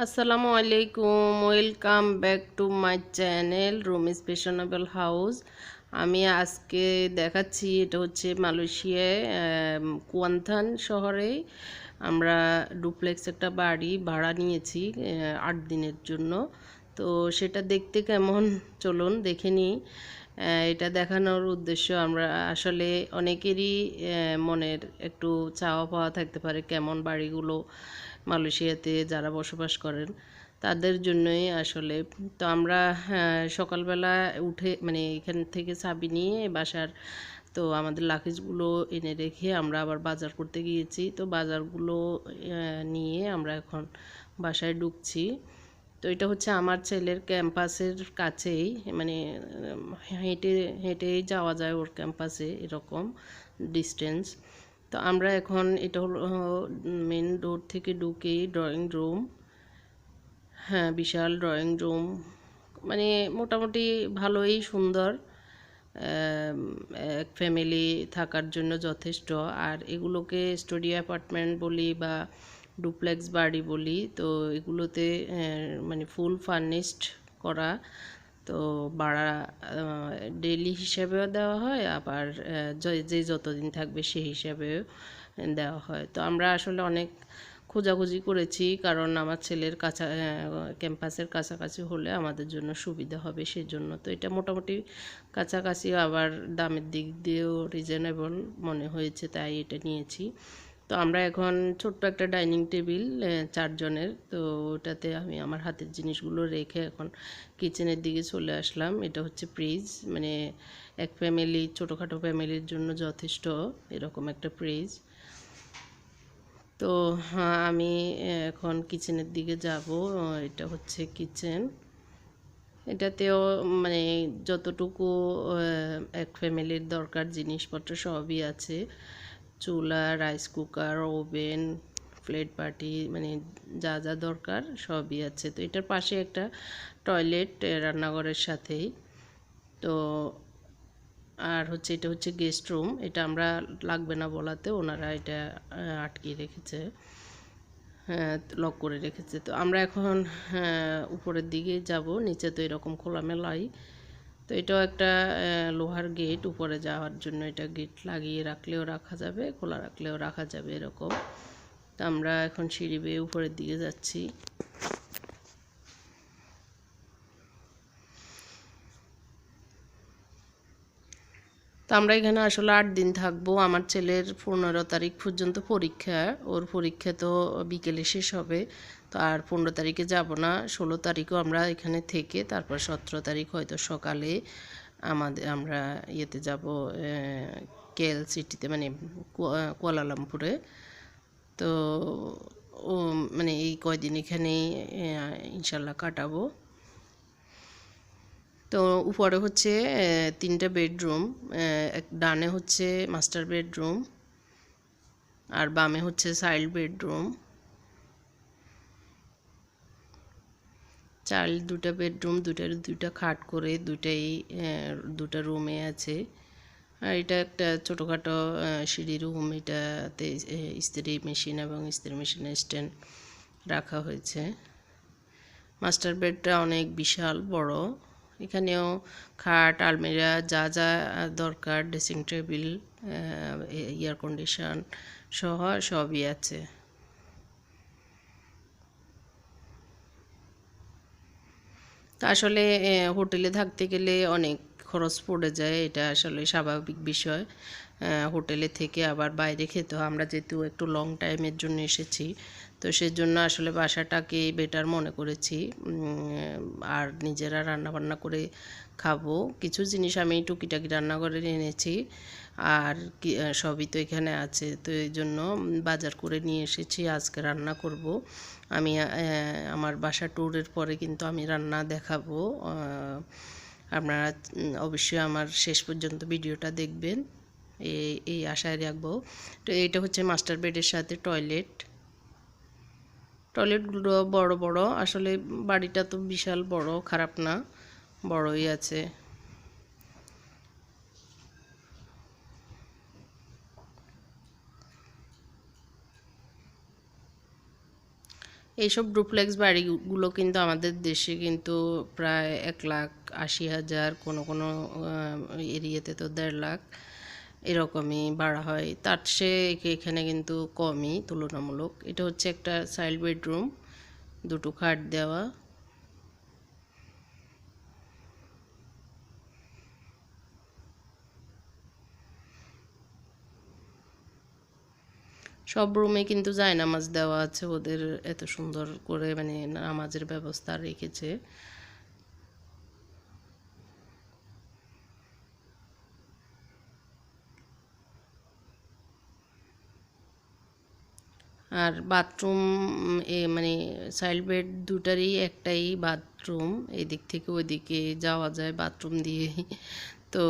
আসসালামু আলাইকুম, welcome back to my channel Rumi's fashionable house. আমি আজকে দেখাচ্ছি, এটা হচ্ছে মালয়েশিয়ায় কুয়ান্থান শহরে। আমরা ডুপ্লেক্স একটা বাড়ি ভাড়া নিয়েছি আট দিনের জন্য। তো সেটা দেখতে কেমন? চলুন দেখে নিই এটা দেখানোর উদ্দেশ্য, আমরা আসলে অনেকেরই মনের একটু চাওয়া পাওয়া থাকতে পারে কেমন বাড়িগুলো। মালয়েশিয়াতে যারা বসবাস করেন তাদের জন্যই আসলে তো আমরা হ্যাঁ, সকালবেলা উঠে মানে এখান থেকে চাবি নিয়ে বাসার তো আমাদের লাকেজগুলো এনে রেখে আমরা আবার বাজার করতে গিয়েছি। তো বাজারগুলো নিয়ে আমরা এখন বাসায় ঢুকছি। তো এটা হচ্ছে আমার ছেলের ক্যাম্পাসের কাছেই মানে হেঁটে হেঁটেই যাওয়া যায় ওর ক্যাম্পাসে এরকম ডিস্টেন্স তো আমরা এখন এটা হলো মেন রোড থেকে ঢুকেই ড্রয়িং রুম হ্যাঁ বিশাল ড্রয়িং রুম মানে মোটামুটি ভালোই সুন্দর। এক ফ্যামিলি থাকার জন্য যথেষ্ট। আর এগুলোকে স্টুডিও অ্যাপার্টমেন্ট বলি বা ডুপ্লেক্স বাড়ি বলি, তো এগুলোতে মানে ফুল ফার্নিশড করা। তো ভাড়া ডেলি হিসাবেও দেওয়া হয়, আবার যে- যতদিন থাকবে সেই হিসাবেও দেওয়া হয়। তো আমরা আসলে অনেক খোঁজাখুঁজি করেছি, কারণ আমার ছেলের কাছা ক্যাম্পাসের কাছাকাছি হলে আমাদের জন্য সুবিধা হবে সেজন্য। তো এটা মোটামুটি কাছাকাছি, আবার দামের দিক দিয়েও রিজনেবল মনে হয়েছে, তাই এটা নিয়েছি। তো আমরা এখন ছোট্ট একটা ডাইনিং টেবিল চারজনের। তো ওটাতে আমি আমার হাতের জিনিসগুলো রেখে এখন কিচেনের দিকে চলে আসলাম। এটা হচ্ছে ফ্রিজ মানে এক ফ্যামিলি, ছোটোখাটো ফ্যামিলির জন্য যথেষ্ট এরকম একটা ফ্রিজ। তো আমি এখন কিচেনের দিকে যাব। এটা হচ্ছে কিচেন। এটাতেও মানে যতটুকু এক ফ্যামিলির দরকার জিনিসপত্র সবই আছে। চুলা rice cooker oven plate party মানে যা যা দরকার সবই আছে। তো এটার পাশে একটা টয়লেট রান্নাঘরের সাথেই। তো আর হচ্ছে এটা হচ্ছে গেস্ট রুম এটা আমরা লাগবে না বলাতে ওনারা এটা আটকিয়ে রেখেছে। হ্যাঁ লক করে রেখেছে। তো আমরা এখন হ্যাঁ, উপরের দিকে যাব। নিচে তো এরকম খোলামেলাই। তো এটাও একটা লোহার গেট উপরে যাওয়ার জন্য এটা গেট লাগিয়ে রাখলেও রাখা যাবে, খোলা রাখলেও রাখা যাবে এরকম। তো আমরা এখন সিঁড়ি বেয়ে উপরের দিকে যাচ্ছি। তো আমরা এখানে আসলে আট দিন থাকব। আমার ছেলের পনেরো তারিখ পর্যন্ত পরীক্ষা, ওর পরীক্ষা তো বিকেলে শেষ হবে। তো আর পনেরো তারিখে যাব না, ষোলো তারিখও আমরা এখানে থেকে, তারপর সতেরো তারিখ হয়তো সকালে আমাদের আমরা ইয়েতে যাব কেএল সিটিতে মানে কুয়া- কুয়ালালামপুরে। তো ও মানে এই কয়দিন এখানেই ইনশাল্লাহ কাটাবো। তো উপরে হচ্ছে তিনটা বেডরুম এক ডানে হচ্ছে মাস্টার বেডরুম, আর বামে হচ্ছে চাইল্ড বেডরুম। চাইল্ড দুটা বেডরুম দুটার দুটা খাট করে দুটাই দুটা রুমে আছে। আর এটা একটা ছোটোখাটো সিঁড়ি রুম। এটাতে ইস্ত্রি মেশিন এবং ইস্ত্রি মেশিনের স্ট্যান্ড রাখা হয়েছে। মাস্টার বেডটা অনেক বিশাল, বড়। এখানেও খাট, আলমিরা, যা যা দরকার, ড্রেসিং টেবিল এয়ার কন্ডিশন সহ সবই আছে। তা আসলে হোটেলে থাকতে গেলে অনেক খরচ পড়ে যায়, এটা আসলে স্বাভাবিক বিষয়। হোটেলে থেকে আবার বাইরে খেতে হয়। আমরা যেহেতু একটু লং টাইমের জন্য এসেছি, তো সেজন্য আসলে বাসাটাকে বেটার মনে করেছি। আর নিজেরা রান্না বান্না করে খাব। কিছু জিনিস আমি টুকিটাকি রান্না করে এনেছি। আর সবই তো এখানে আছে। তো এই জন্য বাজার করে নিয়ে এসেছি, আজকে রান্না করব। আমি আমার বাসা ট্যুরের পরে কিন্তু আমি রান্না দেখাবো। আপনারা অবশ্যই আমার শেষ পর্যন্ত ভিডিওটা দেখবেন। এই এই আশায় রাখব। তো এইটা হচ্ছে মাস্টার বেডের সাথে টয়লেট টয়লেটগুলো বড় বড়। আসলে বাড়িটা তো বিশাল বড়, খারাপ না, বড়ই আছে। এইসব ডুপ্লেক্স বাড়িগুলো কিন্তু আমাদের দেশে কিন্তু প্রায় এক লাখ আশি হাজার কোনো কোনো এরিয়াতে তো দেড় লাখ এরকমই বাড়া হয়। তার সে এখানে কিন্তু কমই তুলনামূলক। এটা হচ্ছে একটা চাইল্ড বেডরুম, দুটো খাট দেওয়া। সব রুমে কিন্তু যায় নামাজ দেওয়া আছে, ওদের এত সুন্দর করে মানে নামাজের ব্যবস্থা রেখেছে। আর বাথরুম এ মানে চাইল্ড বেড দুটারই একটাই বাথরুম এদিক থেকে ওইদিকে যাওয়া যায় বাথরুম দিয়ে তো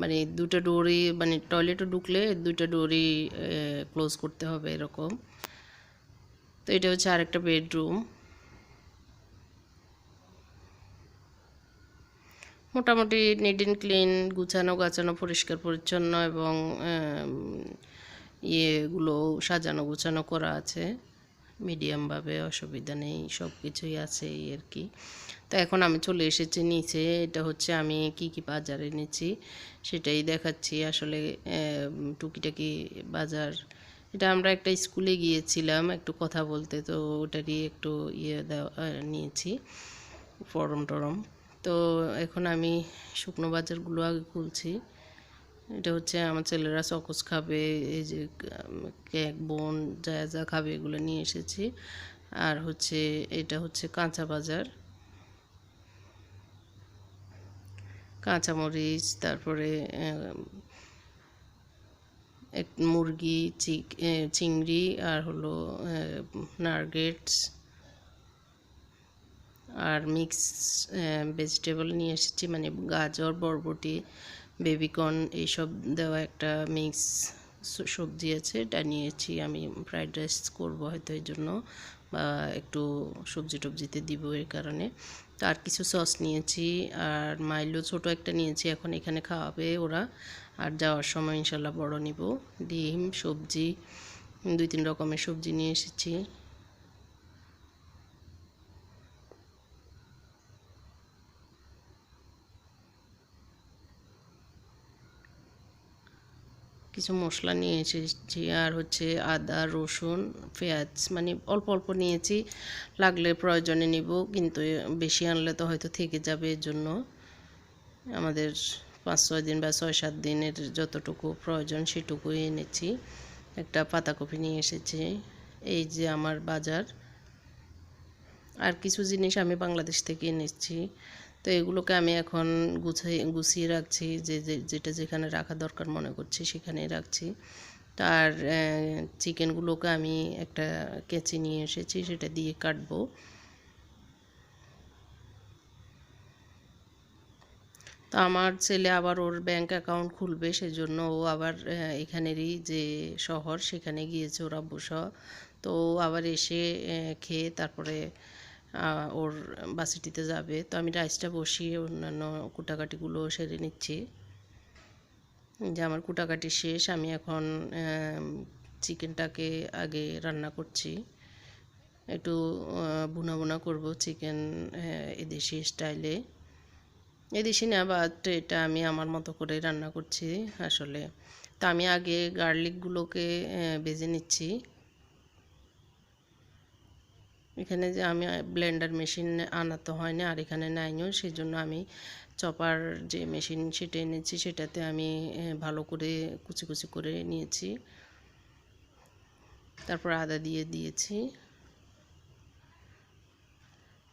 মানে দুটো ডোরই মানে টয়লেটও ঢুকলে দুটো ডোরই ক্লোজ করতে হবে এরকম। তো এটা হচ্ছে আরেকটা বেডরুম। মোটামুটি নিট অ্যান্ড ক্লিন গুছানো, গাছানো, পরিষ্কার, পরিচ্ছন্ন এবং ইয়েগুলো সাজানো, গুছানো করা আছে। মিডিয়ামভাবে অসুবিধা নেই সব কিছুই আছে এই আর কি। তো এখন আমি চলে এসেছি নিচে, এটা হচ্ছে আমি কি কি বাজার এনেছি, সেটাই দেখাচ্ছি। আসলে টুকিটাকি বাজার, এটা আমরা একটা স্কুলে গিয়েছিলাম, একটু কথা বলতে, তো ওটারই একটু ইয়ে দেওয়া নিয়েছি, ফরম টরম। তো এখন আমি শুকনো বাজারগুলো আগে খুলছি। এটা হচ্ছে আমার ছেলেরা চকস খাবে, এই যে কেক, বোন, যা যা খাবে এগুলো নিয়ে এসেছি। আর হচ্ছে, এটা হচ্ছে কাঁচা বাজার। কাঁচামরিচ, তারপরে এক মুরগি চিংড়ি, আর হলো নার্গেটস আর মিক্স ভেজিটেবল নিয়ে এসেছি মানে গাজর, বরবটি। বেবিকর্ন এইসব দেওয়া একটা মিক্স সবজি আছে, এটা নিয়েছি আমি ফ্রাইড রাইস করব হয়তো এই জন্য, বা একটু সবজি টবজিতে দিব এর কারণে। তো আর কিছু সস নিয়েছি, আর মাইলো ছোট একটা নিয়েছি, এখন এখানে খাওয়াবে ওরা। আর যাওয়ার সময় ইনশাল্লাহ বড় নিব, ডিম, সবজি, দুই তিন রকমের সবজি নিয়ে এসেছি। কিছু মশলা নিয়ে এসেছি আর হচ্ছে আদা, রসুন, পেঁয়াজ মানে অল্প অল্প নিয়েছি। লাগলে প্রয়োজনে নিব, কিন্তু বেশি আনলে তো হয়তো থেকে যাবে এর জন্য আমাদের পাঁচ ছয় দিন বা ছয় সাত দিনের যতটুকু প্রয়োজন সেটুকুই এনেছি। একটা পাতাকপি নিয়ে এসেছি, এই যে আমার বাজার। আর কিছু জিনিস আমি বাংলাদেশ থেকে এনেছি। তো এগুলোকে আমি এখন গুছাই, গুছিয়ে রাখছি, যে যেটা যেখানে রাখা দরকার মনে করছি সেখানেই রাখছি। তার চিকেনগুলোকে আমি একটা কেচি নিয়ে এসেছি, সেটা দিয়ে কাটবো। তো আমার ছেলে আবার ওর ব্যাংক অ্যাকাউন্ট খুলবে, সেজন্য ও আবার এখানেরই যে শহর, সেখানে গিয়েছে ওরা বসা তো আবার এসে খেয়ে তারপরে ওর বাসিটিতে যাবে। তো আমি রাইসটা বসিয়ে অন্যান্য কুটাকাটিগুলো সেরে নিচ্ছি। যে আমার কুটাকাটি শেষ, আমি এখন চিকেনটাকে আগে রান্না করছি। একটু বুনা বুনা করব চিকেন এদেশি স্টাইলে এদেশি না বাট এটা আমি আমার মতো করে রান্না করছি আসলে। তো আমি আগে গার্লিকগুলোকে বেজে নিচ্ছি। এখানে যে আমি ব্লেন্ডার মেশিন আনাতে হয় না আর এখানে নাইও সেই জন্য আমি চপার যে মেশিন সেটা এনেছি, সেটাতে আমি ভালো করে কুচি কুচি করে নিয়েছি। তারপর আদা দিয়ে দিয়েছি।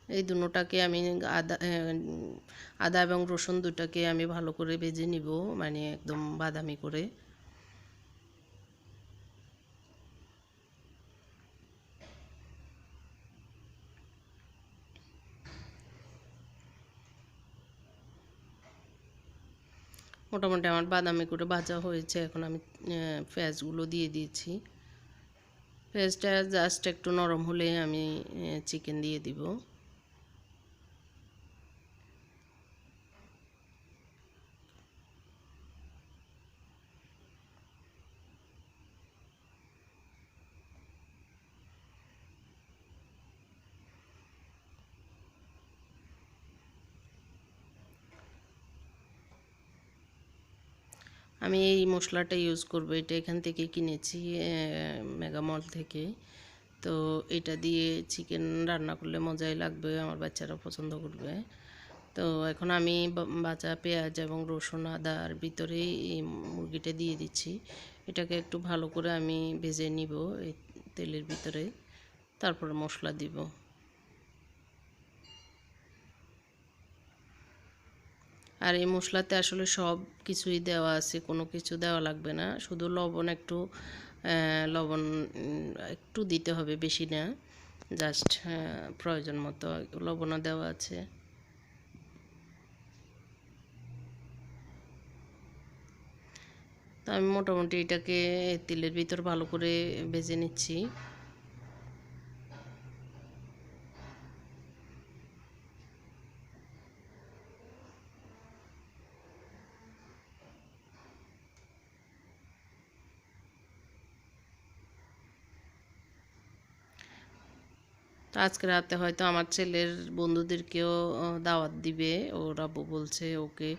এই দুটোটাকে আমি আদা আদা এবং রসুন দুটাকে আমি ভালো করে ভেজে নিব মানে একদম বাদামি করে। মোটামুটি আমার বাদামি করে ভাজা হয়েছে, এখন আমি পেঁয়াজগুলো দিয়ে দিয়েছি। পেঁয়াজটা জাস্ট একটু নরম হলে আমি চিকেন দিয়ে দিব। আমি এই মশলাটা ইউজ করব, এটা এখান থেকে কিনেছি মেগামল থেকে। তো এটা দিয়ে চিকেন রান্না করলে মজাই লাগবে, আমার বাচ্চারা পছন্দ করবে। তো এখন আমি বাচা পেঁয়াজ এবং রসুন আদার ভিতরে এই মুরগিটা দিয়ে দিচ্ছি। এটাকে একটু ভালো করে আমি ভেজে নিব এই তেলের ভিতরে, তারপরে মশলা দিব। আর এই মশলাতে আসলে সব কিছুই দেওয়া আছে, কোনো কিছু দেওয়া লাগবে না। শুধু লবণ একটু লবণ একটু দিতে হবে বেশি না, জাস্ট প্রয়োজন মতো লবণও দেওয়া আছে। তো আমি মোটামুটি এটাকে তেলের ভিতর ভালো করে ভেজে নিচ্ছি। তো আজকে রাতে হয়তো আমার ছেলের বন্ধুদেরকেও দাওয়াত দিবে। ওর আব্বু বলছে ওকে,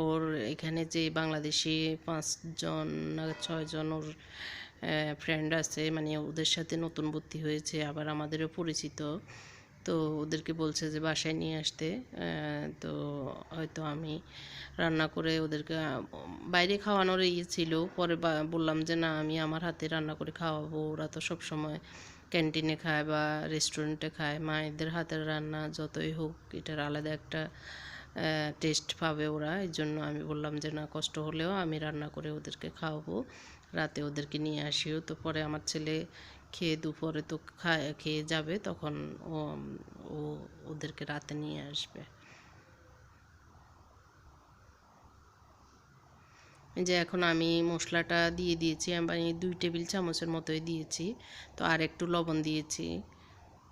ওর এখানে যে বাংলাদেশি পাঁচজন না ছয়জন ওর ফ্রেন্ড আছে মানে ওদের সাথে নতুন ভর্তি হয়েছে, আবার আমাদেরও পরিচিত। তো ওদেরকে বলছে যে বাসায় নিয়ে আসতে তো হয়তো আমি রান্না করে ওদেরকে বাইরে খাওয়ানোর ইয়ে ছিল। পরে বললাম যে না, আমি আমার হাতে রান্না করে খাওয়াবো। ওরা তো সবসময় ক্যান্টিনে খায় বা রেস্টুরেন্টে খায়, মায়েদের হাতের রান্না যতই হোক, এটার আলাদা একটা টেস্ট পাবে ওরা। এই জন্য আমি বললাম যে, না, কষ্ট হলেও আমি রান্না করে ওদেরকে খাওয়াবো। রাতে ওদেরকে নিয়ে আসিও। তো পরে আমার ছেলে খেয়ে দুপুরে তো খায়, খেয়ে যাবে, তখন ও ও ওদেরকে রাতে নিয়ে আসবে। যে এখন আমি মশলাটা দিয়ে দিয়েছি, আমি দুই টেবিল চামচের মতোই দিয়েছি। তো আর একটু লবণ দিয়েছি।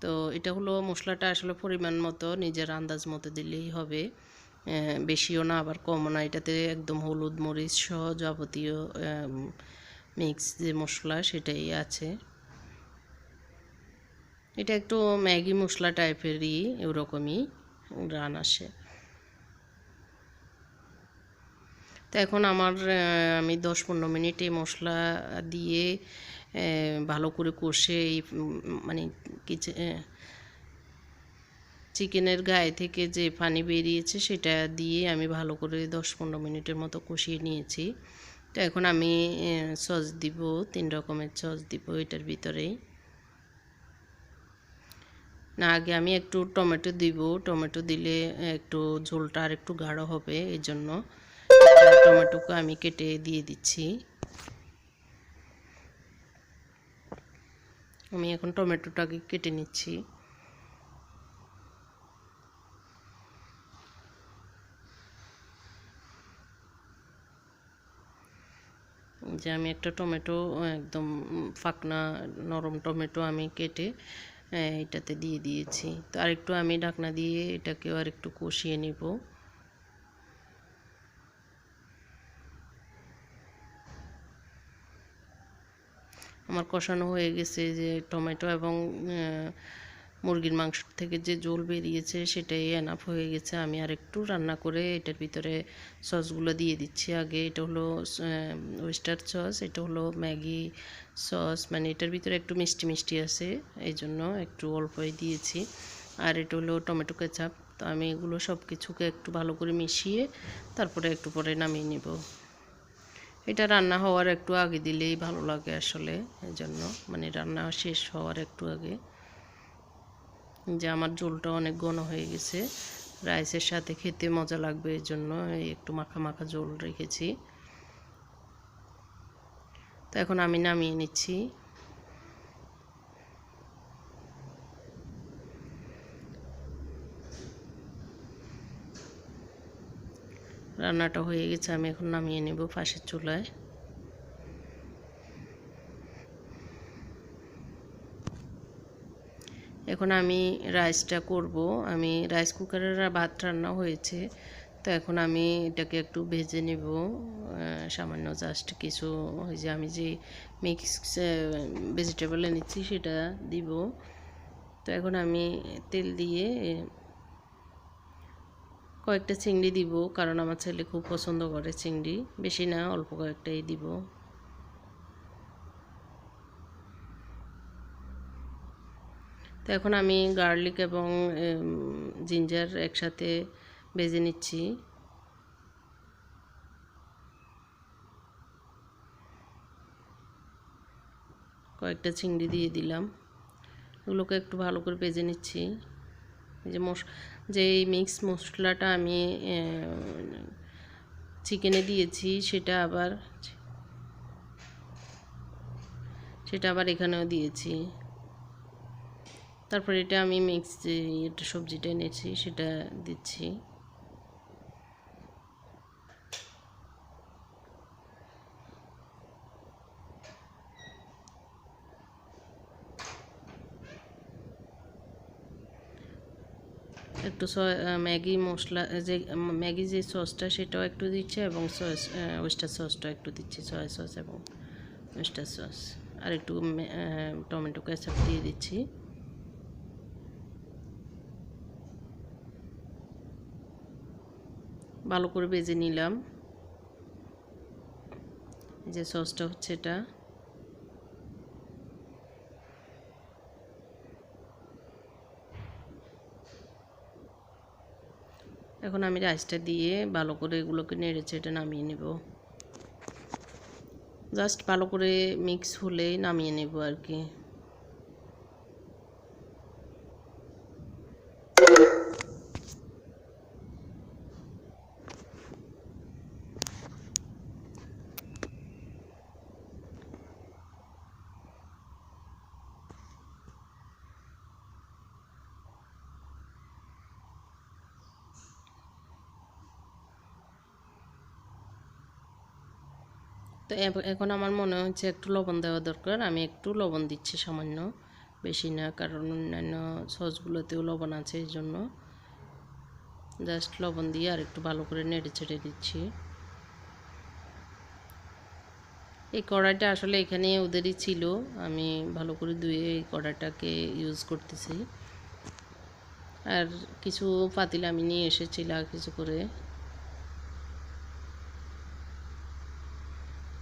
তো এটা হলো মশলাটা আসলে পরিমাণ মতো নিজের আন্দাজ মতো দিলেই হবে। বেশিও না, আবার কমও না। এটাতে একদম হলুদ মরিচ সহ যাবতীয় মিক্স যে মশলা সেটাই আছে। এটা একটু ম্যাগি মশলা টাইপেরই, ওরকমই, রান আসে। তো এখন আমার আমি দশ পনেরো মিনিট এই মশলা দিয়ে ভালো করে কষে এই মানে কিছু চিকেনের গায়ে থেকে যে পানি বেরিয়েছে সেটা দিয়ে আমি ভালো করে দশ পনেরো মিনিটের মতো কষিয়ে নিয়েছি। তো এখন আমি সস দিব, তিন রকমের সস দিব এটার ভিতরেই। না, আগে আমি একটু টমেটো দিব, টমেটো দিলে একটু ঝোলটা আর একটু গাঢ় হবে এই জন্য টমেটোকে আমি কেটে দিয়ে দিচ্ছি। আমি এখন টমেটোটাকে কেটে নিচ্ছি। যে আমি একটা টমেটো, একদম ফাঁকনা নরম টমেটো আমি কেটে এটাতে দিয়ে দিয়েছি। তো আরেকটু আমি ঢাকনা দিয়ে এটাকেও আর একটু কষিয়ে নিব। আমার কষানো হয়ে গেছে যে টমেটো এবং মুরগির মাংস থেকে যে জল বেরিয়েছে সেটাই এনাফ হয়ে গেছে। আমি আর একটু রান্না করে এটার ভিতরে সসগুলো দিয়ে দিচ্ছি। আগে এটা হলো ওয়েস্টার সস এটা হলো ম্যাগি সস মানে এটার ভিতরে একটু মিষ্টি মিষ্টি আছে, এই জন্য একটু অল্পই দিয়েছি। আর এটা হলো টমেটো কেচাপ তো আমি এগুলো সব কিছুকে একটু ভালো করে মিশিয়ে তারপরে একটু পরে নামিয়ে নেব। এটা রান্না হওয়ার একটু আগে দিলেই ভালো লাগে আসলে এই জন্য মানে রান্না শেষ হওয়ার একটু আগে। যে আমার ঝোলটা অনেক ঘন হয়ে গেছে, রাইসের সাথে খেতে মজা লাগবে এই জন্য একটু মাখা মাখা ঝোল রেখেছি। তো এখন আমি নামিয়ে নিচ্ছি। রান্নাটা হয়ে গেছে, আমি এখন নামিয়ে নেব পাশের চুলায়। এখন আমি রাইসটা করব। আমি রাইস কুকারের ভাত রান্না হয়েছে, তো এখন আমি এটাকে একটু ভেজে নেব। সামান্য জাস্ট কিছু ওই যে আমি যে মিক্স ভেজিটেবল এনেছি সেটা দিব। তো এখন আমি তেল দিয়ে কয়েকটা চিংড়ি দিব, কারণ আমার ছেলে খুব পছন্দ করে চিংড়ি। বেশি না, অল্প কয়েকটাই দিব। তো এখন আমি গার্লিক এবং জিঞ্জার একসাথে বেজে নিচ্ছি। কয়েকটা চিংড়ি দিয়ে দিলাম। এগুলোকে একটু ভালো করে বেজে নিচ্ছি। যে মশ যে মিক্স মশলাটা আমি চিকেনে দিয়েছি, সেটা আবার সেটা আবার এখানেও দিয়েছি। তারপর এটা আমি মিক্স যে সবজিটা এনেছি, সেটা দিচ্ছি। একটু ম্যাগি মশলা যে ম্যাগি যে সসটা সেটাও একটু দিচ্ছে এবং সস ওয়েস্টার সসটাও একটু দিচ্ছি সয়া সস এবং ওয়েস্টার সস আর একটু টমেটো ক্যাচাপ দিয়ে দিচ্ছি। ভালো করে বেজে নিলাম। যে সসটা হচ্ছে এটা। এখন আমি রাইসটা দিয়ে ভালো করে এগুলোকে নেড়ে চেটে নামিয়ে নেব। জাস্ট ভালো করে মিক্স হলেই নামিয়ে নেব আর কি। তো এখন আমার মনে হচ্ছে একটু লবণ দেওয়া দরকার। আমি একটু লবণ দিচ্ছি সামান্য, বেশি না, কারণ অন্যান্য সসগুলোতেও লবণ আছে এই জন্য। জাস্ট লবণ দিয়ে আর একটু ভালো করে নেড়ে ছেড়ে দিচ্ছি। এই কড়াইটা আসলে এখানে ওদেরই ছিল, আমি ভালো করে ধুয়ে এই কড়াইটাকে ইউজ করতেছি। আর কিছু পাতিল আমি নিয়ে এসেছিলাম কিছু করে।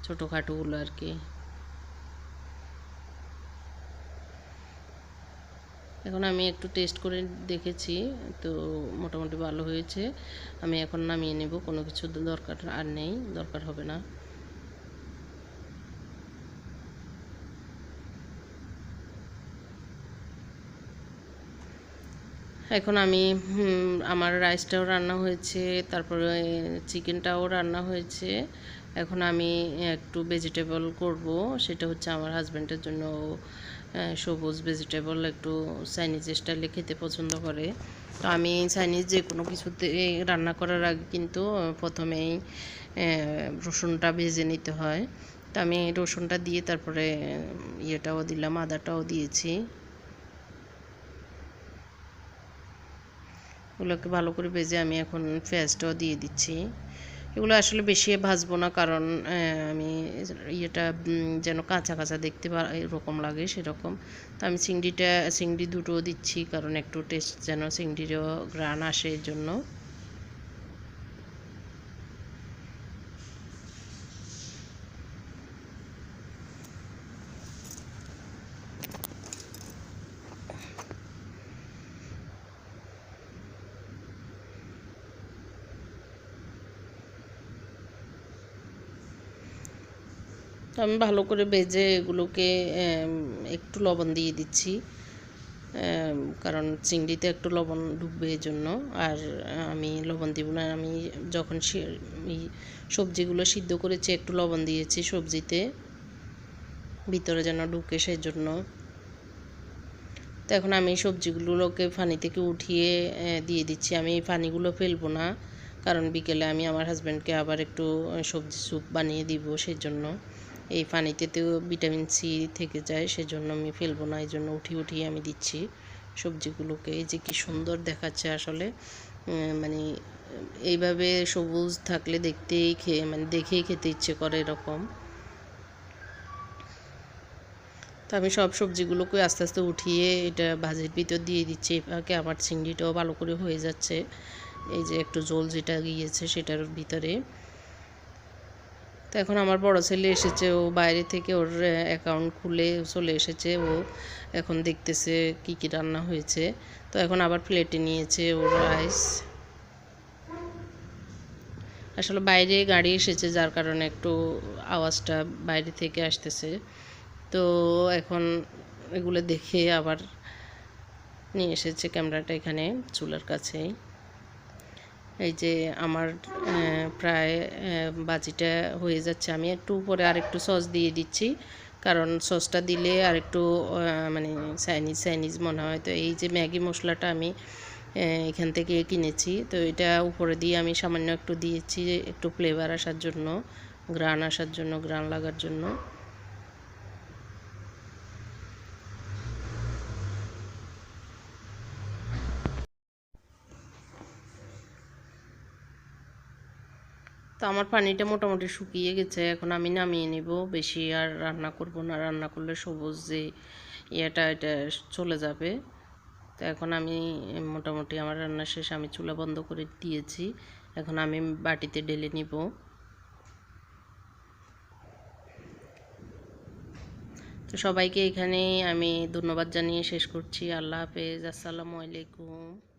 ছোটোখাটোগুলো আর কি। এখন আমি একটু টেস্ট করে দেখেছি, তো মোটামুটি ভালো হয়েছে। আমি এখন নামিয়ে নেব, কোনো কিছু দরকার আর নেই, দরকার হবে না। এখন আমি আমার রাইসটাও রান্না হয়েছে, তারপরে চিকেনটাও রান্না হয়েছে। এখন আমি একটু ভেজিটেবল করব। সেটা হচ্ছে আমার হাজব্যান্ডের জন্য সবুজ ভেজিটেবল একটু চাইনিজ স্টাইলে খেতে পছন্দ করে। তো আমি চাইনিজ যে কোনো কিছুতে রান্না করার আগে কিন্তু প্রথমেই রসুনটা ভেজে নিতে হয়। তো আমি রসুনটা দিয়ে তারপরে ইয়েটাও দিলাম, আদাটাও দিয়েছি। ওগুলোকে ভালো করে ভেজে আমি এখন পেঁয়াজটাও দিয়ে দিচ্ছি। এগুলো আসলে বেশি ভাজবো না, কারণ আমি ইয়েটা যেন কাঁচা কাঁচা দেখতে এরকম লাগে সেরকম। তো আমি চিংড়িটা, চিংড়ি দুটো দিচ্ছি, কারণ একটু টেস্ট যেন চিংড়িরও গ্রান আসে এর জন্য। তো আমি ভালো করে বেজে এগুলোকে একটু লবণ দিয়ে দিচ্ছি। কারণ চিংড়িতে একটু লবণ ডুববে এই জন্য আর আমি লবণ দিব না। আমি যখন সবজিগুলো সিদ্ধ করেছি, একটু লবণ দিয়েছি সবজিতে। ভিতরে যেন ঢুকে সেই জন্য তো এখন আমি সবজিগুলোকে পানি থেকে উঠিয়ে দিয়ে দিচ্ছি। আমি পানিগুলো ফেলব না। কারণ বিকেলে আমি আমার হাজব্যান্ডকে আবার একটু সবজি স্যুপ বানিয়ে দিব সেই জন্য এই পানিতেতেও ভিটামিন সি থেকে যায়, সেজন্য আমি ফেলব না এই জন্য উঠিয়ে উঠিয়ে আমি দিচ্ছি সবজিগুলোকে। এই যে কি সুন্দর দেখাচ্ছে আসলে মানে এইভাবে সবুজ থাকলে দেখতেই খেয়ে মানে দেখেই খেতে ইচ্ছে করে এরকম। তো আমি সব সবজিগুলোকে আস্তে আস্তে উঠিয়ে এটা ভাজির ভিতর দিয়ে দিচ্ছি। এভাবে আমার চিংড়িটাও ভালো করে হয়ে যাচ্ছে। এই যে একটু জল যেটা গিয়েছে সেটার ভিতরে। তো এখন আমার বড় ছেলে এসেছে, ও বাইরে থেকে ওর অ্যাকাউন্ট খুলে চলে এসেছে, ও এখন দেখতেছে কি কি রান্না হয়েছে। তো এখন আবার প্লেটে নিয়েছে ওর রাইস আসলে বাইরে গাড়ি এসেছে, যার কারণে একটু আওয়াজটা বাইরে থেকে আসতেছে। তো এখন এগুলো দেখে আবার নিয়ে এসেছে ক্যামেরাটা এখানে চুলার কাছেই। এই যে আমার প্রায় বাজিটা হয়ে যাচ্ছে। আমি একটু উপরে আরেকটু সস দিয়ে দিচ্ছি। কারণ সসটা দিলে আর একটু মানে চাইনিজ চাইনিজ মনে হয়। তো এই যে ম্যাগি মশলাটা আমি এখান থেকে কিনেছি। তো এটা উপরে দিয়ে আমি সামান্য একটু দিয়েছি, একটু ফ্লেভার আসার জন্য গ্রান আসার জন্য গ্রান লাগার জন্য। তো আমার পানিটা মোটামুটি শুকিয়ে গেছে, এখন আমি নামিয়ে নিব। বেশি আর রান্না করব না, রান্না করলে সবুজ যে ইয়েটা, এটা চলে যাবে। তো এখন আমি মোটামুটি আমার রান্না শেষ, আমি চুলা বন্ধ করে দিয়েছি। এখন আমি বাটিতে ঢেলে নিব। তো সবাইকে এখানেই আমি ধন্যবাদ জানিয়ে শেষ করছি। আল্লাহ হাফেজ, আসসালামু আলাইকুম।